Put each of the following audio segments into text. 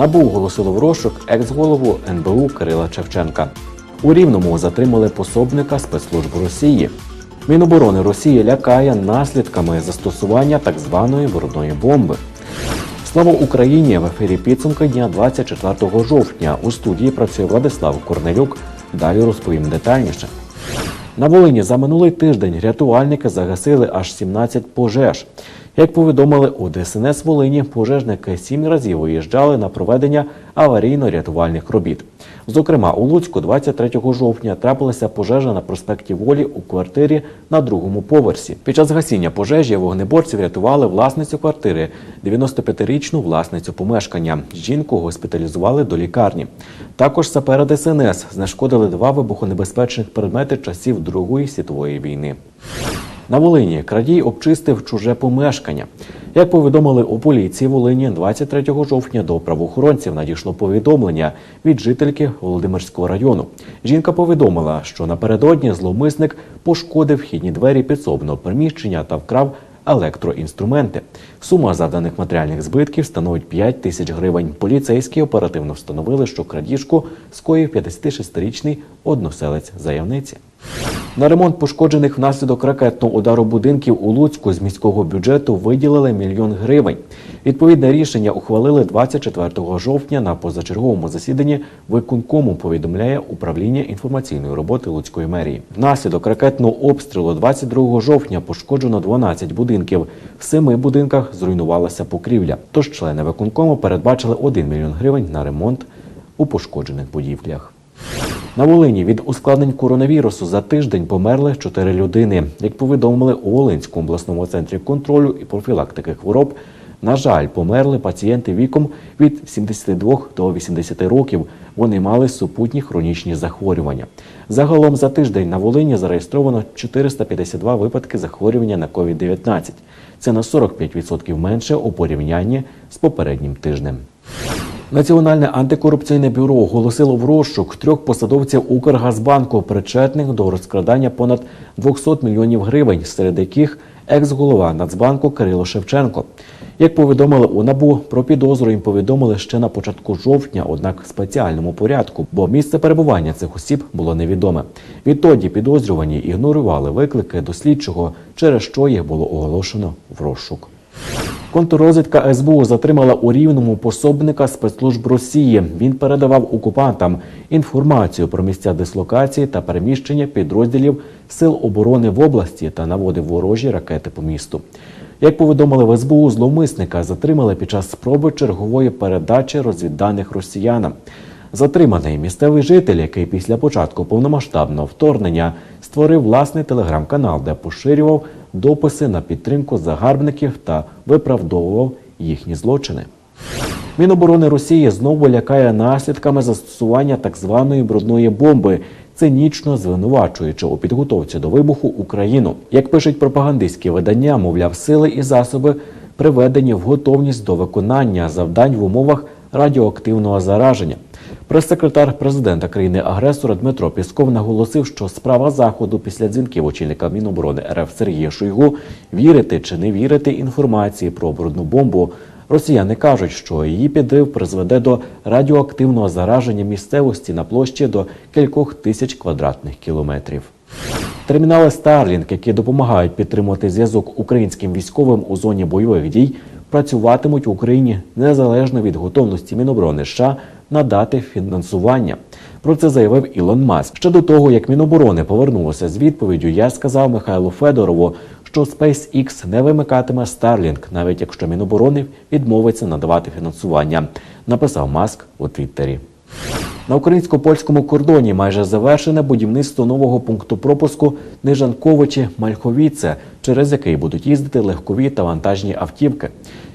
Набу оголосило в розшук екс-голову НБУ Кирила Шевченка. У Рівному затримали пособника спецслужб Росії. Міноборони Росії лякає наслідками застосування так званої брудної бомби. Слава Україні! В ефірі підсумки дня 24 жовтня. У студії працює Владислав Корнелюк. Далі розповім детальніше. На Волині за минулий тиждень рятувальники загасили аж 17 пожеж. Як повідомили у ДСНС Волині, пожежники сім разів виїжджали на проведення аварійно-рятувальних робіт. Зокрема, у Луцьку 23 жовтня трапилася пожежа на проспекті Волі у квартирі на другому поверсі. Під час гасіння пожежі вогнеборці врятували власницю квартири, 95-річну власницю помешкання. Жінку госпіталізували до лікарні. Також сапери ДСНС знешкодили два вибухонебезпечних предмети часів Другої світової війни. На Волині крадій обчистив чуже помешкання. Як повідомили у поліції Волині, 23 жовтня до правоохоронців надійшло повідомлення від жительки Володимирського району. Жінка повідомила, що напередодні зловмисник пошкодив вхідні двері підсобного приміщення та вкрав електроінструменти. Сума завданих матеріальних збитків становить 5 тисяч гривень. Поліцейські оперативно встановили, що крадіжку скоїв 56-річний односелець заявниці. На ремонт пошкоджених внаслідок ракетного удару будинків у Луцьку з міського бюджету виділили мільйон гривень. Відповідне рішення ухвалили 24 жовтня на позачерговому засіданні виконкому. Повідомляє управління інформаційної роботи Луцької мерії. Внаслідок ракетного обстрілу 22 жовтня пошкоджено 12 будинків. В семи будинках зруйнувалася покрівля. Тож члени виконкому передбачили 1 мільйон гривень на ремонт у пошкоджених будівлях. На Волині від ускладнень коронавірусу за тиждень померли чотири людини. Як повідомили у Волинському обласному центрі контролю і профілактики хвороб, на жаль, померли пацієнти віком від 72 до 80 років. Вони мали супутні хронічні захворювання. Загалом за тиждень на Волині зареєстровано 452 випадки захворювання на COVID-19. Це на 45% менше у порівнянні з попереднім тижнем. Національне антикорупційне бюро оголосило в розшук трьох посадовців Укргазбанку, причетних до розкрадання понад 200 мільйонів гривень, серед яких екс-голова Нацбанку Кирило Шевченко. Як повідомили у НАБУ, про підозру їм повідомили ще на початку жовтня, однак в спеціальному порядку, бо місце перебування цих осіб було невідоме. Відтоді підозрювані ігнорували виклики до слідчого, через що їх було оголошено в розшук. Контррозвідка СБУ затримала у рівному пособника спецслужб Росії. Він передавав окупантам інформацію про місця дислокації та переміщення підрозділів сил оборони в області та наводив ворожі ракети по місту. Як повідомили в СБУ, зловмисника затримали під час спроби чергової передачі розвідданих росіянам. Затриманий місцевий житель, який після початку повномасштабного вторгнення створив власний телеграм-канал, де поширював дописи на підтримку загарбників та виправдовував їхні злочини. Міноборони Росії знову лякає наслідками застосування так званої брудної бомби, цинічно звинувачуючи у підготовці до вибуху Україну. Як пишуть пропагандистські видання, мовляв, сили і засоби приведені в готовність до виконання завдань в умовах радіоактивного зараження. Прес-секретар президента країни-агресора Дмитро Пісков наголосив, що справа заходу після дзвінків очільника Міноборони РФ Сергія Шойгу вірити чи не вірити інформації про брудну бомбу. Росіяни кажуть, що її підрив призведе до радіоактивного зараження місцевості на площі до кількох тисяч квадратних кілометрів. Термінали Starlink, які допомагають підтримувати зв'язок українським військовим у зоні бойових дій, працюватимуть в Україні незалежно від готовності Міноборони США надати фінансування. Про це заявив Ілон Маск. Ще до того, як Міноборони повернулося з відповіддю, я сказав Михайлу Федорову, що SpaceX не вимикатиме Starlink, навіть якщо Міноборони відмовиться надавати фінансування. Написав Маск у Твіттері. На українсько-польському кордоні майже завершене будівництво нового пункту пропуску Нижанковичі Мальховіце, через який будуть їздити легкові та вантажні автівки.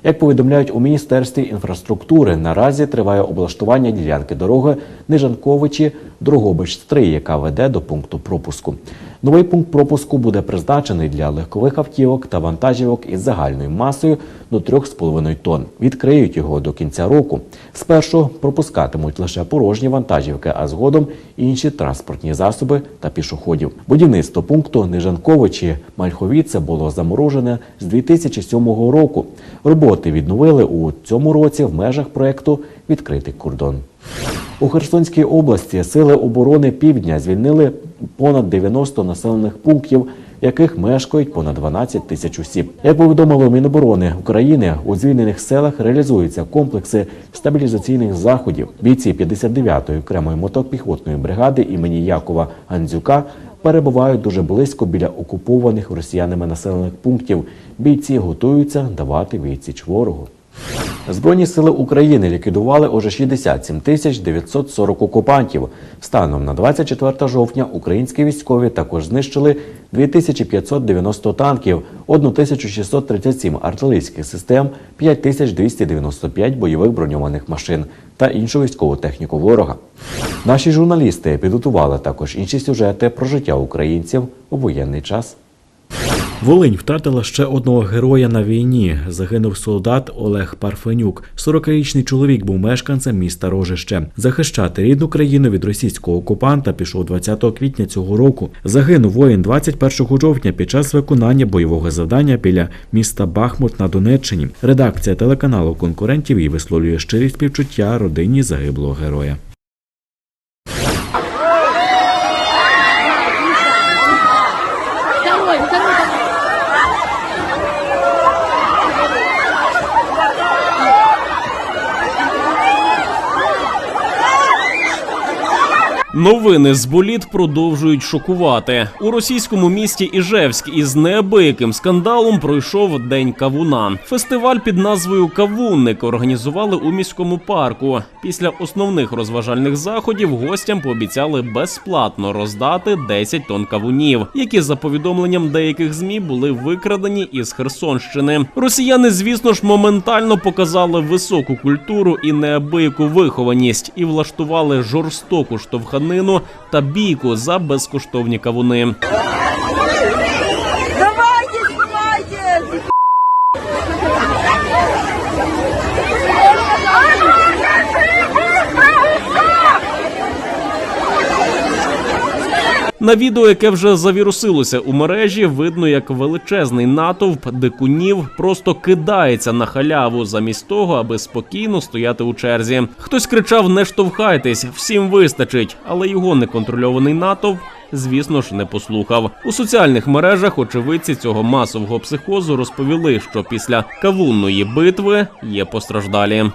Як повідомляють у міністерстві інфраструктури, наразі триває облаштування ділянки дороги Нижанковичі Дрогобич 3 яка веде до пункту пропуску. Новий пункт пропуску буде призначений для легкових автівок та вантажівок із загальною масою до 3,5 тонн. Відкриють його до кінця року. Спершу пропускатимуть лише порожні вантажівки, а згодом інші транспортні засоби та пішоходів. Будівництво пункту Нижанковичі Мальховіце місце було заморожене з 2007 року. Роботи відновили у цьому році в межах проекту Відкритий кордон. У Херсонській області сили оборони Півдня звільнили понад 90 населених пунктів, яких мешкають понад 12 тисяч осіб. Як повідомило Міноборони України, у звільнених селах реалізуються комплекси стабілізаційних заходів. Бійці 59-ї окремої мотопіхотної бригади імені Якова Гандзюка перебувають дуже близько біля окупованих росіянами населених пунктів. Бійці готуються давати відсіч ворогу. Збройні сили України ліквідували уже 67 тисяч 940 окупантів. Станом на 24 жовтня українські військові також знищили 2590 танків, 1637 артилерійських систем, 5295 бойових броньованих машин та іншу військову техніку ворога. Наші журналісти підготували також інші сюжети про життя українців у воєнний час. Волинь втратила ще одного героя на війні. Загинув солдат Олег Парфенюк. 40-річний чоловік був мешканцем міста Рожище. Захищати рідну країну від російського окупанта пішов 20 квітня цього року. Загинув воїн 21 жовтня під час виконання бойового завдання біля міста Бахмут на Донеччині. Редакція телеканалу конкурентів і висловлює щирі співчуття родині загиблого героя. Новини з боліт продовжують шокувати. У російському місті Іжевськ із неабияким скандалом пройшов День Кавуна. Фестиваль під назвою Кавунник організували у міському парку. Після основних розважальних заходів гостям пообіцяли безплатно роздати 10 тонн кавунів, які за повідомленням деяких змі були викрадені із Херсонщини. Росіяни, звісно ж, моментально показали високу культуру і неабияку вихованість і влаштували жорстоку штовханину та бійку за безкоштовні кавуни. На відео, яке вже завірусилося у мережі, видно, як величезний натовп дикунів просто кидається на халяву замість того, аби спокійно стояти у черзі. Хтось кричав: не штовхайтесь, всім вистачить, але його неконтрольований натовп. Звісно ж, не послухав у соціальних мережах. Очевидці цього масового психозу розповіли, що після кавунної битви є постраждалі.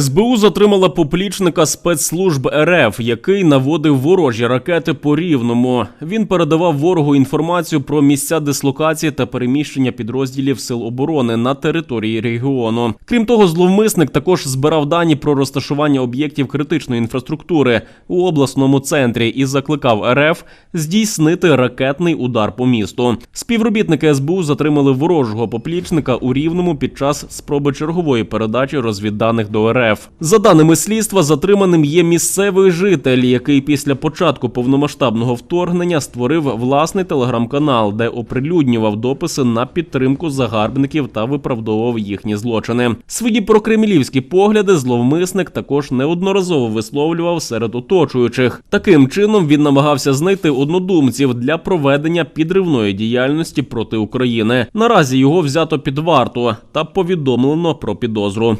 СБУ затримала поплічника спецслужб РФ, який наводив ворожі ракети по рівному. Він передавав ворогу інформацію про місця дислокації та переміщення підрозділів сил оборони на території регіону. Крім того, зловмисник також збирав дані про розташування об'єктів критичної інфраструктури у обласному центрі і закликав РФ здійснити ракетний удар по місту. Співробітники СБУ затримали ворожого поплічника у рівному під час спроби чергової передачі розвідданих до РФ. За даними слідства, затриманим є місцевий житель, який після початку повномасштабного вторгнення створив власний телеграм-канал, де оприлюднював дописи на підтримку загарбників та виправдовував їхні злочини. Свої прокремлівські погляди зловмисник також неодноразово висловлював серед оточуючих. Таким чином він намагався знайти однодумців для проведення підривної діяльності проти України. Наразі його взято під варту та повідомлено про підозру.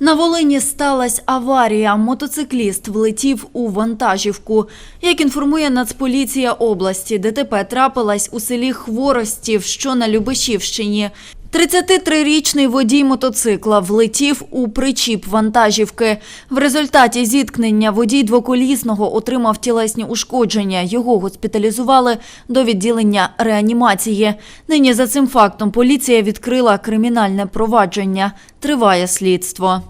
На Волині сталася аварія. Мотоцикліст влетів у вантажівку. Як інформує Нацполіція області, ДТП трапилась у селі Хворостів, що на Любешівщині. 33-річний водій мотоцикла влетів у причіп вантажівки. В результаті зіткнення водій двоколісного отримав тілесні ушкодження. Його госпіталізували до відділення реанімації. Нині за цим фактом поліція відкрила кримінальне провадження. Триває слідство.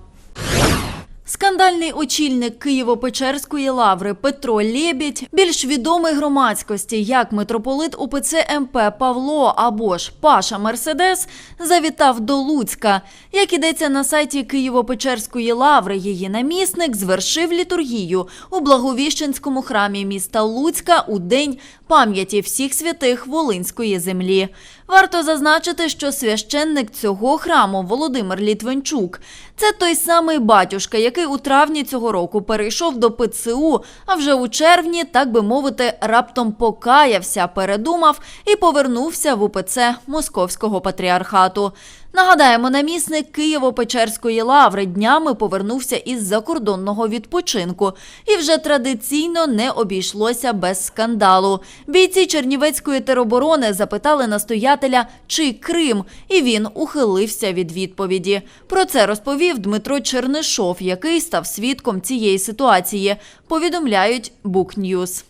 Скандальний очільник Києво-Печерської лаври Петро Лєбідь, більш відомий громадськості як митрополит УПЦ МП Павло або ж Паша Мерседес, завітав до Луцька. Як ідеться на сайті Києво-Печерської лаври, її намісник звершив літургію у Благовіщенському храмі міста Луцька у день пам'яті всіх святих Волинської землі. Варто зазначити, що священник цього храму Володимир Літвинчук це той самий батюшка, який у травні цього року перейшов до ПЦУ, а вже у червні, так би мовити, раптом покаявся, передумав і повернувся в УПЦ Московського патріархату. Нагадаємо, намісник Києво-Печерської лаври днями повернувся із закордонного відпочинку, і вже традиційно не обійшлося без скандалу. Бійці Чернівецької тероборони запитали настоятеля, чи Крим, і він ухилився від відповіді. Про це розповів Дмитро Чернишов, який став свідком цієї ситуації. Повідомляють Букньюз.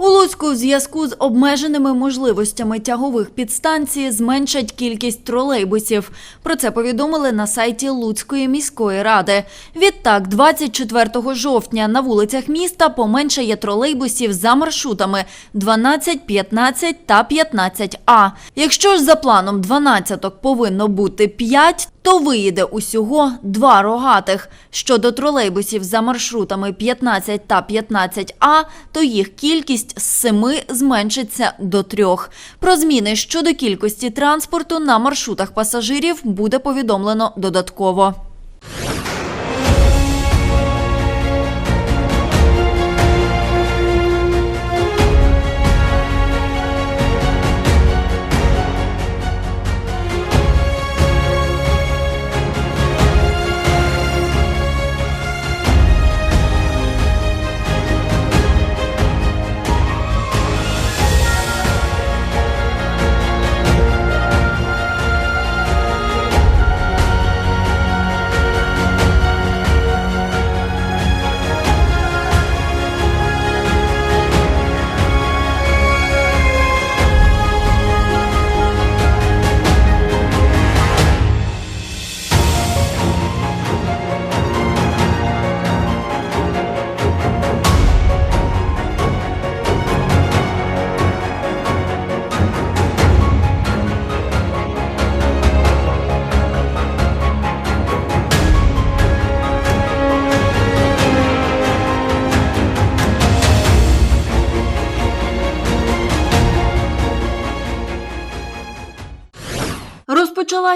У Луцьку в зв'язку з обмеженими можливостями тягових підстанцій зменшать кількість тролейбусів. Про це повідомили на сайті Луцької міської ради. Відтак, 24 жовтня на вулицях міста поменшає тролейбусів за маршрутами 12, 15 та 15А. Якщо ж за планом 12 повинно бути 5, то виїде усього два рогатих. Щодо тролейбусів за маршрутами 15 та 15А, то їх кількість з семи зменшиться до трьох. Про зміни щодо кількості транспорту на маршрутах пасажирів буде повідомлено додатково.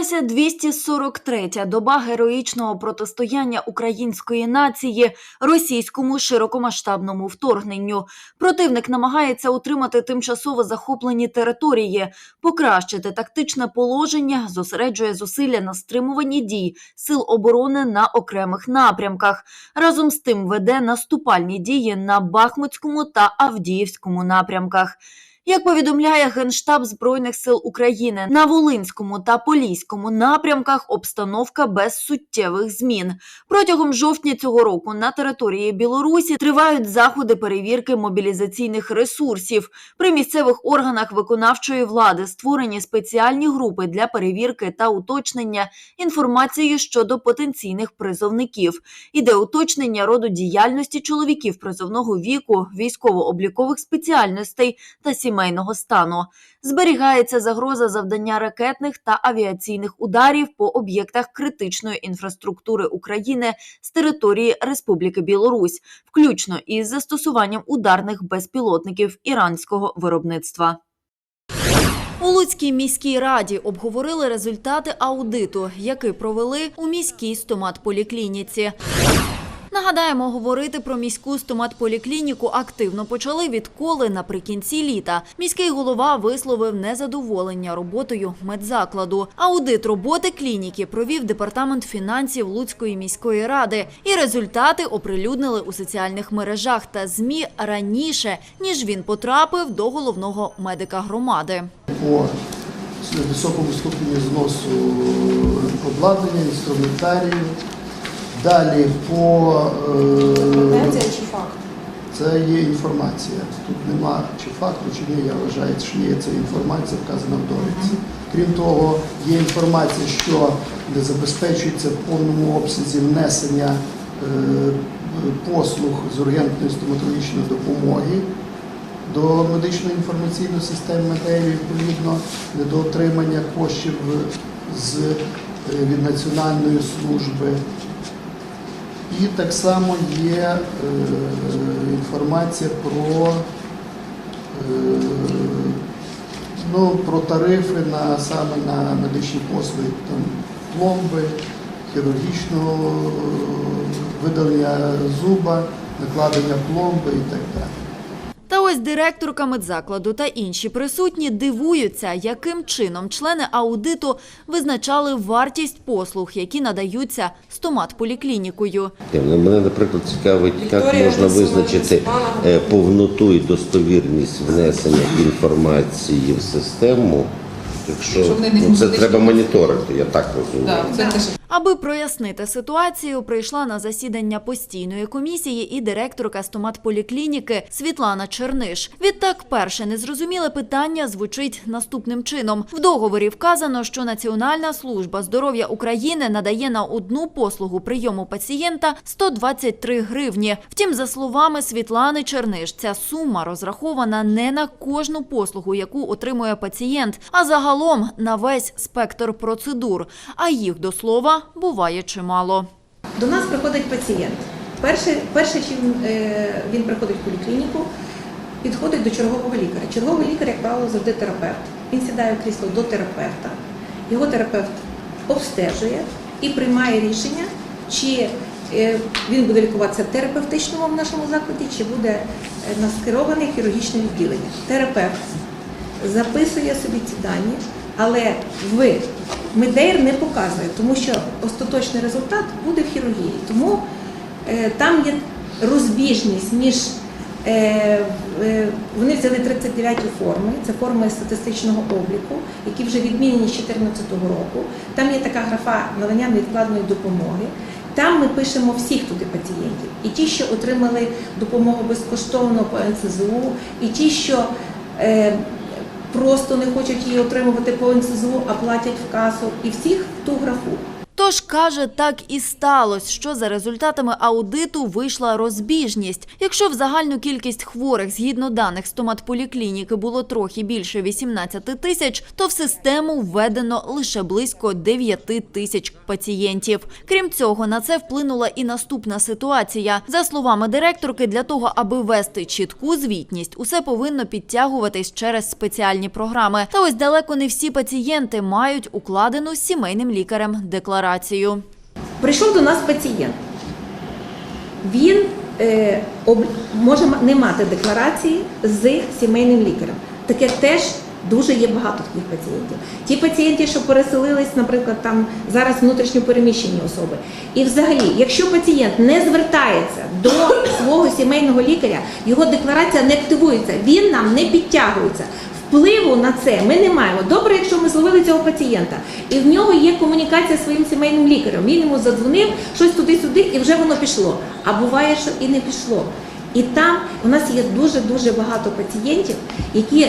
Розпочалася 243-я доба героїчного протистояння української нації російському широкомасштабному вторгненню. Противник намагається утримати тимчасово захоплені території, покращити тактичне положення, зосереджує зусилля на стримуванні дій сил оборони на окремих напрямках. Разом з тим веде наступальні дії на Бахмутському та Авдіївському напрямках. Як повідомляє Генштаб Збройних сил України, на Волинському та Поліському напрямках обстановка без суттєвих змін. Протягом жовтня цього року на території Білорусі тривають заходи перевірки мобілізаційних ресурсів. При місцевих органах виконавчої влади створені спеціальні групи для перевірки та уточнення інформації щодо потенційних призовників. Іде уточнення роду діяльності чоловіків призовного віку, військово-облікових спеціальностей та сімейного стану. Зберігається загроза завдання ракетних та авіаційних ударів по об'єктах критичної інфраструктури України з території Республіки Білорусь, включно із застосуванням ударних безпілотників іранського виробництва. У Луцькій міській раді обговорили результати аудиту, який провели у міській стоматполіклініці. Нагадаємо, говорити про міську стоматполіклініку активно почали відколи наприкінці літа. Міський голова висловив незадоволення роботою медзакладу. Аудит роботи клініки провів департамент фінансів Луцької міської ради, і результати оприлюднили у соціальних мережах та змі раніше ніж він потрапив до головного медика громади. по високому ступені зносу обладнання, інструментарію. Далі по е, чи факт? це є інформація. Тут нема чи факту, чи ні, я вважаю, що є ця інформація вказана в довідці. Крім того, є інформація, що забезпечується в повному обсязі внесення е, послуг з ургентної стоматологічної допомоги до медичної інформаційної системи МЕДЕю, відповідно, недоотримання коштів з, е, від Національної служби. І так само є е, інформація про, е, ну, про тарифи на, саме на медичні послуги, там, пломби, хірургічного видалення зуба, накладення пломби і так далі. Ось директорка медзакладу та інші присутні дивуються, яким чином члени аудиту визначали вартість послуг, які надаються стомат-поліклінікою. Мене, мене, наприклад, цікавить, як можна визначити е, повноту і достовірність внесення інформації в систему, якщо Якщо вони не ну, це треба моніторити, я так розумію. Так, це теж Аби прояснити ситуацію, прийшла на засідання постійної комісії і директорка стоматполіклініки Світлана Черниш. Відтак, перше незрозуміле питання звучить наступним чином: в договорі вказано, що Національна служба здоров'я України надає на одну послугу прийому пацієнта 123 гривні. Втім, за словами Світлани Черниш, ця сума розрахована не на кожну послугу, яку отримує пацієнт, а загалом на весь спектр процедур. А їх до слова буває чимало. До нас приходить пацієнт. Перше, перше чим е, він приходить в поліклініку, підходить до чергового лікаря. Черговий лікар, як правило, завжди терапевт. Він сідає в крісло до терапевта. Його терапевт обстежує і приймає рішення, чи е, він буде лікуватися терапевтичному в нашому закладі, чи буде е, на скероване хірургічне відділення. Терапевт записує собі ці дані, але в Медейр не показує, тому що остаточний результат буде в хірургії. Тому е, там є розбіжність між е, е, вони взяли 39 форми, це форми статистичного обліку, які вже відмінені з 2014 року. Там є така графа надання невідкладної допомоги. Там ми пишемо всіх туди пацієнтів. І ті, що отримали допомогу безкоштовно по НСЗУ, і ті, що просто не хочуть її отримувати по НСЗУ, а платять в касу, і всіх ту графу. Тож каже, так і сталося, що за результатами аудиту вийшла розбіжність. Якщо в загальну кількість хворих згідно даних стоматполіклініки було трохи більше 18 тисяч, то в систему введено лише близько 9 тисяч пацієнтів. Крім цього, на це вплинула і наступна ситуація. За словами директорки, для того, аби вести чітку звітність, усе повинно підтягуватись через спеціальні програми. Та ось далеко не всі пацієнти мають укладену сімейним лікарем декларацію. Прийшов до нас пацієнт. Він е, об, може не мати декларації з сімейним лікарем. Таке теж дуже є багато таких пацієнтів. Ті пацієнти, що переселились, наприклад, там зараз внутрішньо переміщені особи. І взагалі, якщо пацієнт не звертається до свого сімейного лікаря, його декларація не активується, він нам не підтягується. Впливу на це ми не маємо. Добре, якщо ми зловили цього пацієнта, і в нього є комунікація з своїм сімейним лікарем. Він йому задзвонив, щось туди-сюди, і вже воно пішло. А буває, що і не пішло. І там у нас є дуже дуже багато пацієнтів, які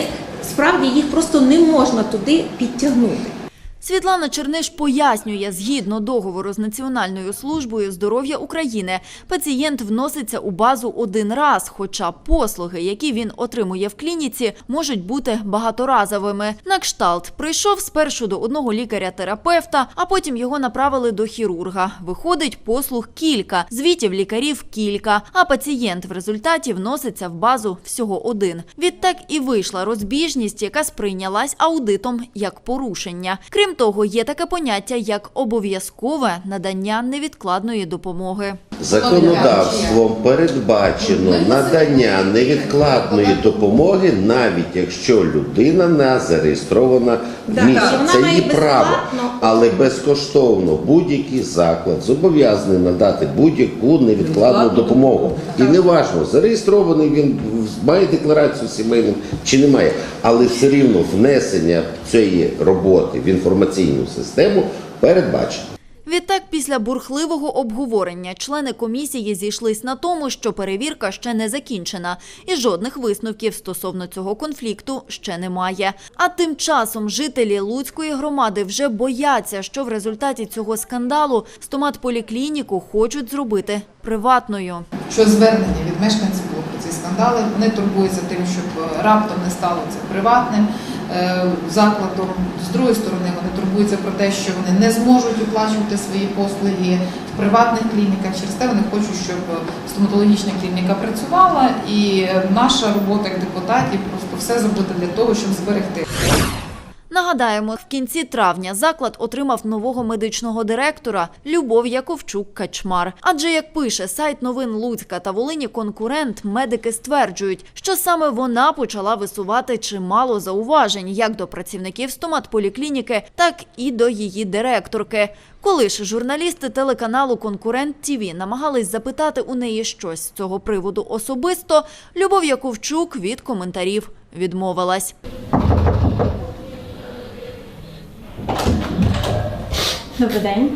справді їх просто не можна туди підтягнути. Світлана Черниш пояснює, згідно договору з Національною службою здоров'я України, пацієнт вноситься у базу один раз, хоча послуги, які він отримує в клініці, можуть бути багаторазовими. На кшталт прийшов спершу до одного лікаря-терапевта, а потім його направили до хірурга. Виходить послуг кілька, звітів лікарів кілька, а пацієнт в результаті вноситься в базу всього один. Відтак і вийшла розбіжність, яка сприйнялась аудитом як порушення. Крім того, є таке поняття як обов'язкове надання невідкладної допомоги. Законодавством передбачено надання невідкладної допомоги, навіть якщо людина не зареєстрована в місті. Це її право, але безкоштовно будь-який заклад зобов'язаний надати будь-яку невідкладну допомогу. І неважно, зареєстрований він має декларацію сімейним чи немає, але все рівно внесення цієї роботи в інформаційну систему передбачено. Відтак, після бурхливого обговорення члени комісії зійшлись на тому, що перевірка ще не закінчена, і жодних висновків стосовно цього конфлікту ще немає. А тим часом жителі Луцької громади вже бояться, що в результаті цього скандалу стоматполіклініку хочуть зробити приватною. що звернення від мешканців про ці скандали. Вони турбуються тим, щоб раптом не стало це приватним закладом. З другої сторони, вони турбуються про те, що вони не зможуть оплачувати свої послуги в приватних клініках. Через те вони хочуть, щоб стоматологічна клініка працювала, і е, наша робота як депутатів просто все зробити для того, щоб зберегти. Нагадаємо, в кінці травня заклад отримав нового медичного директора Любов Яковчук Качмар. Адже як пише сайт новин Луцька та Волині конкурент, медики стверджують, що саме вона почала висувати чимало зауважень як до працівників стоматполіклініки, так і до її директорки. Коли ж журналісти телеканалу Конкурент ТІВІ намагались запитати у неї щось з цього приводу особисто, Любов Яковчук від коментарів відмовилась. Добрий день.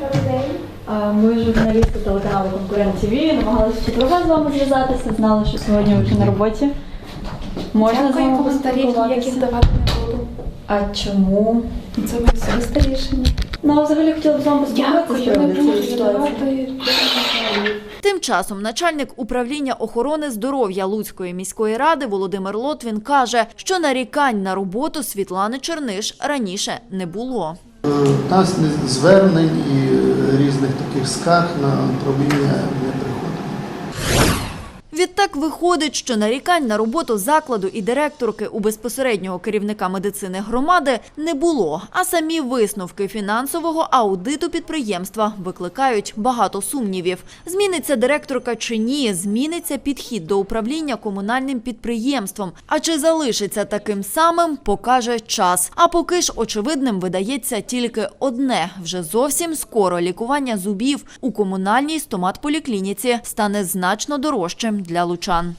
Ми журналісти телеканалу Конкурент ТВ намагалися четверга з вами зв'язатися, знали, що сьогодні ви вже на роботі. Можна з вами поспілкуватися? давати не буду. А чому? Це моє особисте рішення. Ну, а взагалі хотіла б з вами поспілкуватися з приводу цієї ситуації. Тим часом начальник управління охорони здоров'я Луцької міської ради Володимир Лотвін каже, що нарікань на роботу Світлани Черниш раніше не було. У нас не- звернень і е, різних таких скарг на управління. Відтак виходить, що нарікань на роботу закладу і директорки у безпосереднього керівника медицини громади не було. А самі висновки фінансового аудиту підприємства викликають багато сумнівів. Зміниться директорка чи ні, зміниться підхід до управління комунальним підприємством. А чи залишиться таким самим, покаже час. А поки ж очевидним видається тільки одне: вже зовсім скоро лікування зубів у комунальній стоматполіклініці стане значно дорожчим для лучан.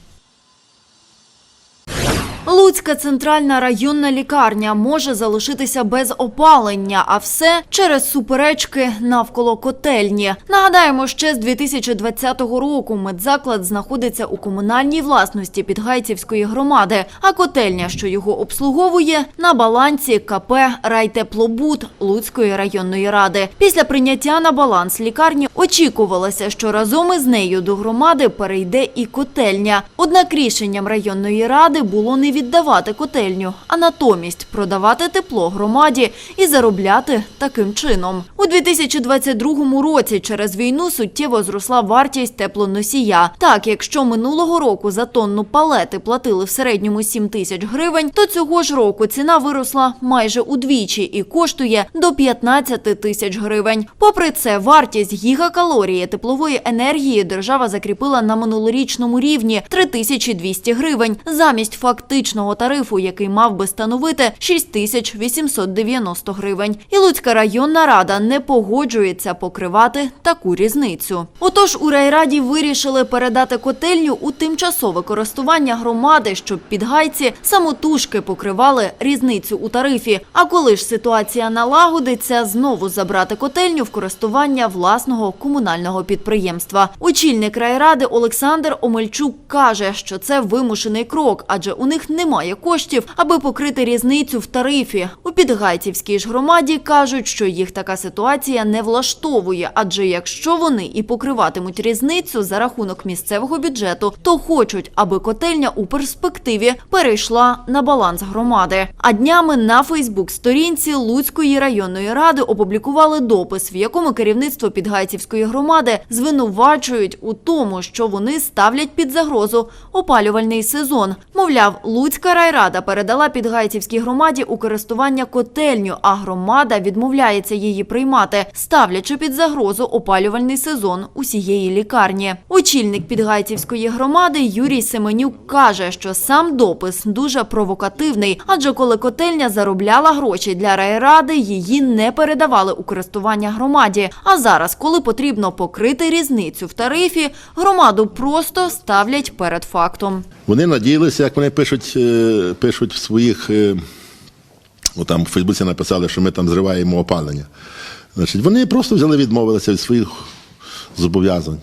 Луцька центральна районна лікарня може залишитися без опалення, а все через суперечки навколо котельні. Нагадаємо, ще з 2020 року медзаклад знаходиться у комунальній власності Підгайцівської громади, а котельня, що його обслуговує, на балансі КП Райтеплобуд Луцької районної ради. Після прийняття на баланс лікарні очікувалося, що разом із нею до громади перейде і котельня. Однак рішенням районної ради було не віддавати котельню, а натомість продавати тепло громаді і заробляти таким чином. У 2022 році через війну суттєво зросла вартість теплоносія. Так, якщо минулого року за тонну палети платили в середньому 7 тисяч гривень, то цього ж року ціна виросла майже удвічі і коштує до 15 тисяч гривень. Попри це, вартість гігакалорії теплової енергії держава закріпила на минулорічному рівні 3200 гривень замість фактичного тарифу, який мав би становити 6890 гривень. І Луцька районна рада не погоджується покривати таку різницю. Отож, у райраді вирішили передати котельню у тимчасове користування громади, щоб підгайці самотужки покривали різницю у тарифі. А коли ж ситуація налагодиться, знову забрати котельню в користування власного комунального підприємства. Очільник райради Олександр Омельчук каже, що це вимушений крок, адже у них немає коштів, аби покрити різницю в тарифі. У Підгайцівській ж громаді кажуть, що їх така ситуація не влаштовує, адже якщо вони і покриватимуть різницю за рахунок місцевого бюджету, то хочуть, аби котельня у перспективі перейшла на баланс громади. А днями на Фейсбук-сторінці Луцької районної ради опублікували допис, в якому керівництво Підгайцівської громади звинувачують у тому, що вони ставлять під загрозу опалювальний сезон. Мовляв, Луцька райрада передала Підгайцівській громаді у користування котельню, а громада відмовляється її приймати, ставлячи під загрозу опалювальний сезон усієї лікарні. Очільник Підгайцівської громади Юрій Семенюк каже, що сам допис дуже провокативний, адже коли котельня заробляла гроші для райради, її не передавали у користування громаді. А зараз, коли потрібно покрити різницю в тарифі, громаду просто ставлять перед фактом. Вони надіялися, як вони пишуть, е, пишуть в своїх. е, о, там в Фейсбуці написали, що ми там зриваємо опалення. Значить, вони просто взяли, відмовилися від своїх зобов'язань.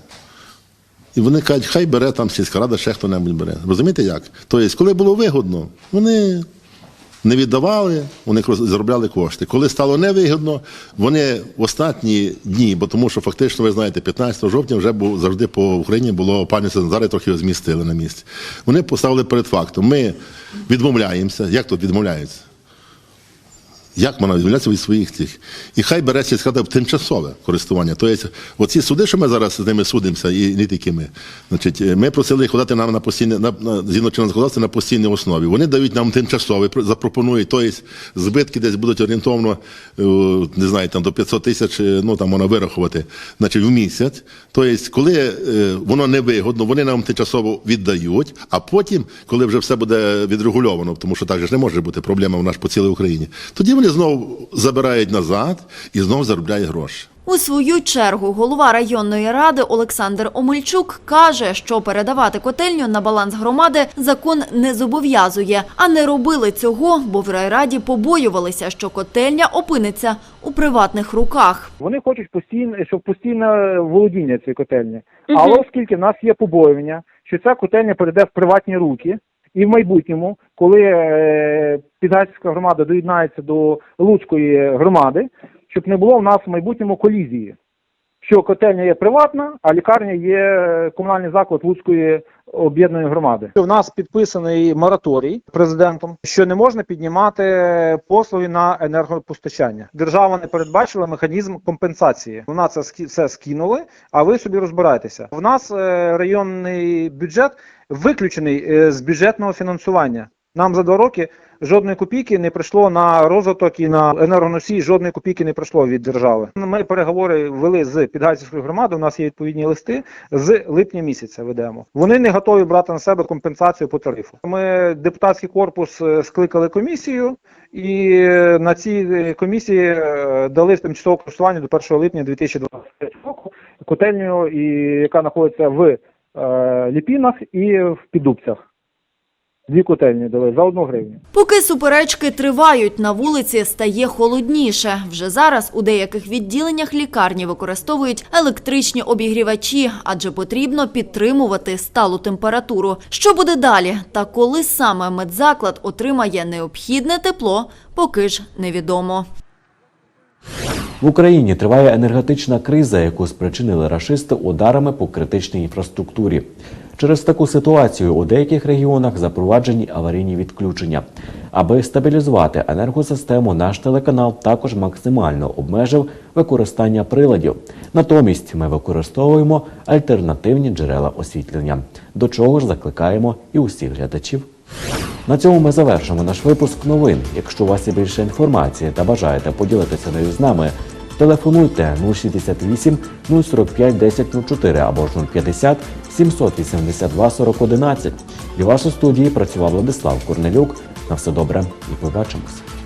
І вони кажуть, хай бере там сільська рада, ще хто-небудь бере. Розумієте як? Тобто, коли було вигодно, вони не віддавали, вони заробляли кошти. Коли стало невигідно, вони в останні дні, бо тому що фактично, ви знаєте, 15 жовтня вже був завжди по Україні було опалювальний сезон, трохи змістили на місці. Вони поставили перед фактом. Ми відмовляємося. Як тут відмовляються? Як вона відмовляється від своїх цих? І хай бере сільська рада в тимчасове користування. Тобто, оці суди, що ми зараз з ними судимося, і не тільки ми. Значить, е, ми просили їх подати нам на постійне, на, на, згідно законодавства на постійній основі. Вони дають нам тимчасове, запропонують, тобто збитки десь будуть орієнтовно, е, не знаю, там до 500 тисяч, е, ну там можна вирахувати, значить, в місяць. Тобто, коли воно невигодно, вони нам тимчасово віддають, а потім, коли вже все буде відрегульовано, тому що так же ж не може бути проблема в нас по цілій Україні, тоді вони знову забирають назад і знову заробляють гроші. У свою чергу голова районної ради Олександр Омельчук каже, що передавати котельню на баланс громади закон не зобов'язує, а не робили цього, бо в райраді побоювалися, що котельня опиниться у приватних руках. Вони хочуть постійно, щоб постійне володіння цієї котельні. Але оскільки в нас є побоювання, що ця котельня перейде в приватні руки, і в майбутньому, коли е, громада доєднається до Луцької громади, щоб не було в нас в майбутньому колізії. Що котельня є приватна, а лікарня є комунальний заклад Луцької об'єднаної громади. У нас підписаний мораторій президентом, що не можна піднімати послуги на енергопостачання. Держава не передбачила механізм компенсації. Вона це все скинули, а ви собі розбирайтеся. У нас е, районний бюджет виключений е, з бюджетного фінансування. Нам за два роки жодної копійки не прийшло на розвиток і на енергоносії, жодної копійки не прийшло від держави. Ми переговори вели з Підгайцівською громадою. У нас є відповідні листи з липня місяця. Ведемо. Вони не готові брати на себе компенсацію по тарифу. Ми депутатський корпус е, скликали комісію, і е, на цій е, комісії дали тимчасове користування до 1 липня 2023 року котельню, і яка знаходиться в Ліпінах і в Піддубцях. Дві котельні дали за одну гривню. Поки суперечки тривають, на вулиці стає холодніше. Вже зараз у деяких відділеннях лікарні використовують електричні обігрівачі, адже потрібно підтримувати сталу температуру. Що буде далі та коли саме медзаклад отримає необхідне тепло, поки ж невідомо. В Україні триває енергетична криза, яку спричинили рашисти ударами по критичній інфраструктурі. Через таку ситуацію у деяких регіонах запроваджені аварійні відключення. Аби стабілізувати енергосистему, наш телеканал також максимально обмежив використання приладів. Натомість ми використовуємо альтернативні джерела освітлення, до чого ж закликаємо і усіх глядачів. На цьому ми завершимо наш випуск новин. Якщо у вас є більше інформації та бажаєте поділитися нею з нами, телефонуйте 068 045 1004 або ж 050 782 4011. Для вас у студії працював Владислав Корнелюк. На все добре і побачимось.